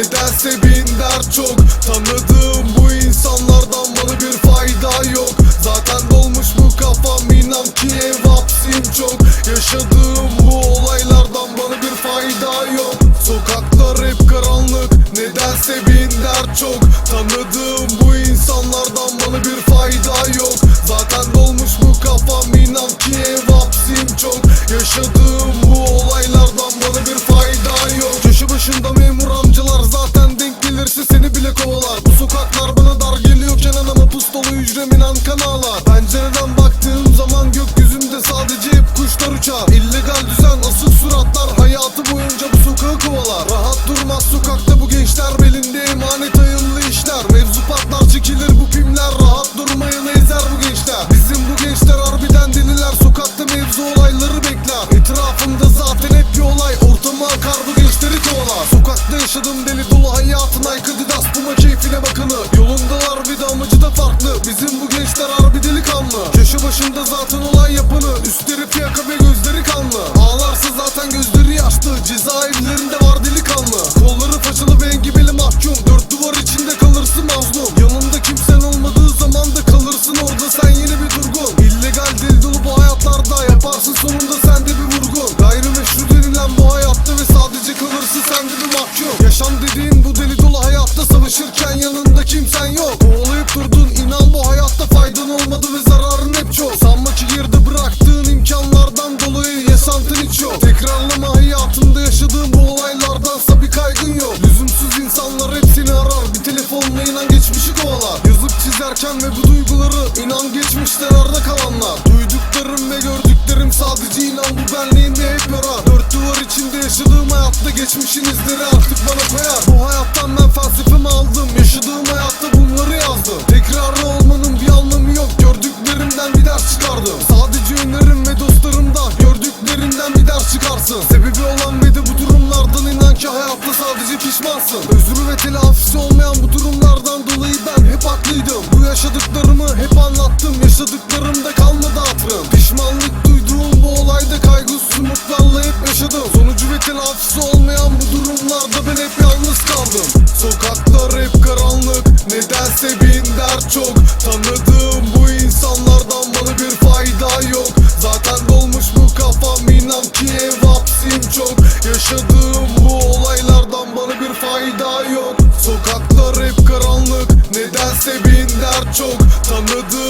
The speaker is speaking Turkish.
Nedense bin dert çok. Tanıdığım bu insanlardan bana bir fayda yok. Zaten dolmuş bu kafam inan ki ev hapsim çok. Yaşadığım bu olaylardan bana bir fayda yok. Sokaklar hep karanlık Nedense bin dert çok. Tanıdığım bu insanlardan bana bir fayda yok. Zaten dolmuş bu kafam inan ki ev hapsim çok. Yaşadığım uçar İllegal düzen asık suratlar. Hayatı boyunca bu sokağı kovalar. Rahat durmaz sokakta bu gençler. Belinde emanet hayırlı işler. Mevzu patlar çekilir bu filmler. Rahat durmayanı ezer bu gençler? Bizim bu gençler harbiden deliler. Sokakta mevzu olayları bekler. Etrafımda zaten hep bir olay. Ortama akar bu gençleri kovalar. Sokakta yaşadığım deli dolu hayatın aykırı Puma keyfine bakını. Yolundalar bir de amacı da farklı. Bizim bu gençler harbi delikanlı. Köşe başında zaten olay kalanlar. Duyduklarım ve gördüklerim sadece inan bu benliğinde hep yarar Dört duvar içinde yaşadığım hayatta geçmişin izleri artık bana koyar. Bu hayattan ben felsefemi aldım Yaşadığım hayatta bunları yazdım. Tekrarı olmanın bir anlamı durumlardan inan ki hayatta sadece pişmansın. Özrü ve telafisi olmayan bu durumlardan dolayı ben hep haklıydım. Bu yaşadıklarımı hep anlattım Yaşadıklarımda kalmadı hatırım. Pişmanlık duyduğum bu olayda kaygısız umutlarla hep yaşadım. Sonucu ve telafisi olmayan Sokaklar hep karanlık Nedense bin dert çok. Tanıdığım